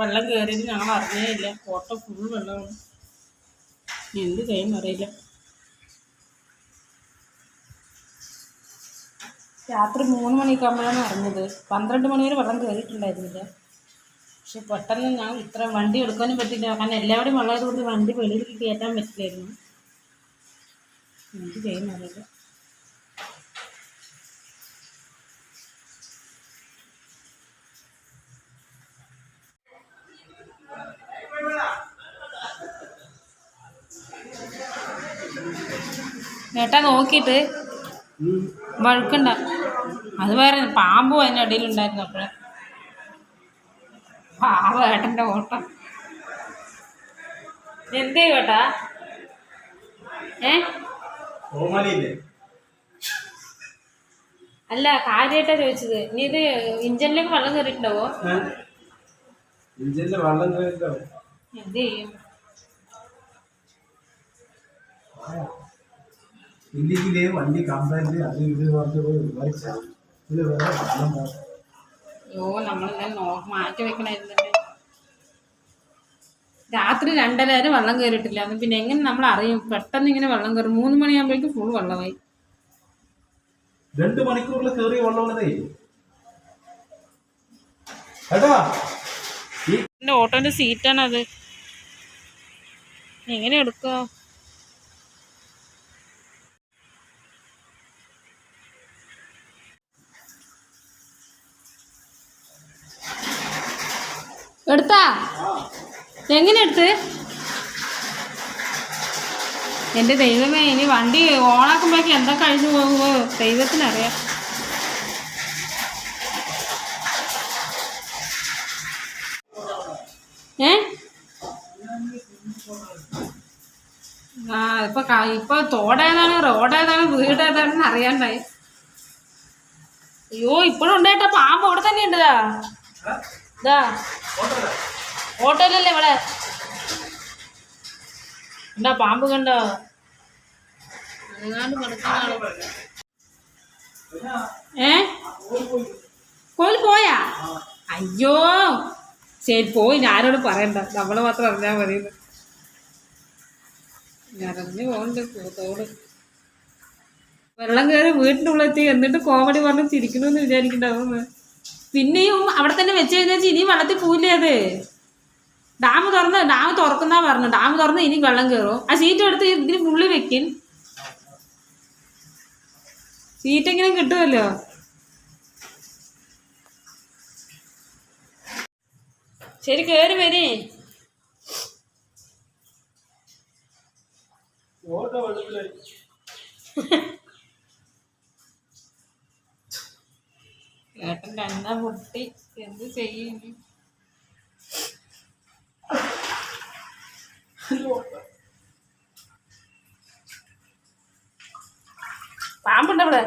വെള്ളം കയറിയത് ഞങ്ങൾ അറിഞ്ഞേ ഇല്ല കോട്ട ഫുൾ വെള്ളമാണ്. എന്ത് ചെയ്യും അറിയില്ല. രാത്രി മൂന്ന് മണിയൊക്കെ ആകുമ്പോഴാണ് അറിഞ്ഞത്. പന്ത്രണ്ട് മണി വരെ വെള്ളം കയറിയിട്ടുണ്ടായിരുന്നില്ല പക്ഷെ പെട്ടെന്ന് ഞാൻ ഇത്ര വണ്ടി എടുക്കാനും പറ്റില്ല. കാരണം എല്ലാവരും വെള്ളം കൊടുത്ത് വണ്ടി വെളിയിലേക്ക് കയറ്റാൻ പറ്റില്ലായിരുന്നു. എന്ത് ചെയ്യുന്നറിയില്ല ഏട്ടാ നോക്കിയിട്ട്. വഴുക്കണ്ട. അത് വേറെ പാമ്പും അതിന്റെ അടിയിലുണ്ടായിരുന്നു അപ്പോഴേ. പാവ ഏട്ടന്റെ ഓട്ടം. എന്ത് കേട്ടാ ഏ? അല്ല കാര്യമായിട്ടാ ചോദിച്ചത്. ഇനി ഇത് ഇഞ്ചിനിലേക്ക് വെള്ളം കയറിയിട്ടുണ്ടാവോ? ഇഞ്ചിന്റെ വെള്ളം കയറിട്ടോ എന്ത് ചെയ്യും? ഇല്ലെങ്കിലേ വണ്ടി കംപ്ലൈന്റ് അത് ഇത് പറഞ്ഞ് പോയി ഒരുപാട് ചാവും. ഇത് വേറെ പോകാം. അയ്യോ നമ്മളെല്ലാം മാറ്റി വെക്കണമായിരുന്നല്ലേ രാത്രി രണ്ടര വരെ വെള്ളം കയറിയിട്ടില്ല അത് പിന്നെ എങ്ങനെ നമ്മൾ അറിയും? പെട്ടെന്ന് ഇങ്ങനെ വെള്ളം കയറും മൂന്ന് മണിയാകുമ്പോഴേക്കും ഫുൾ വെള്ളമായി. രണ്ട് മണിക്കൂറിൽ കയറിയ വെള്ളമുള്ളതേ ഏട്ടാ ഈ എന്റെ ഓട്ടോന്റെ സീറ്റാണ് അത് എങ്ങനെ എടുക്കുക എടുത്താ? എങ്ങനെ എടുത്ത്? എന്റെ ദൈവമേ ഇനി വണ്ടി ഓണാക്കുമ്പോഴേക്ക് എന്താ കഴിഞ്ഞു പോകുമോ ദൈവത്തിനറിയാം. ഏ? ആ ഇപ്പൊ ഇപ്പൊ തോടേതാണ് റോഡേതാണ് വീടേതാണെന്ന് അറിയാണ്ടായി. അയ്യോ ഇപ്പോഴും ഉണ്ടായിട്ടാ പാമ്പ് അവിടെ തന്നെ ഉണ്ട് ഇതാ. ഓട്ടോയിലല്ലേ ഇവിടെ? എന്താ പാമ്പ് കണ്ടോ? അങ്ങാണ്ട് കിടക്കുന്നതാണോ ഏ? കോൽ പോയാ? അയ്യോ. ശരി പോയി. ആരോട് പറയണ്ട. നമ്മൾ മാത്രം അറിഞ്ഞാൽ മതി. നിറഞ്ഞു പോകണ്ട് തോട് വെള്ളം കയറി വീട്ടിന്റെ ഉള്ളെത്തി എന്നിട്ട് കോമഡി പറഞ്ഞ് ചിരിക്കണമെന്ന് വിചാരിക്കണ്ടാവും പിന്നെയും അവിടെ തന്നെ വെച്ച് കഴിഞ്ഞാൽ ഇനിയും വെള്ളത്തിൽ പോയില്ലേ അത്? ഡാം തുറന്ന് ഡാം തുറക്കുന്ന പറഞ്ഞു ഡാം തുറന്ന് ഇനി വെള്ളം കയറും ആ സീറ്റ് എടുത്ത് ഇതിന് ഫുള്ളി വെക്കിൻ സീറ്റ് എങ്ങനെ കിട്ടുമല്ലോ ശരി കയറി വരി ഓട്ടോ വെള്ളത്തിലായി. ഏട്ടന്റെ കണ്ണ പൊട്ടി എന്ത് ചെയ്യും ഇനി? പാമ്പുണ്ട് അവിടെ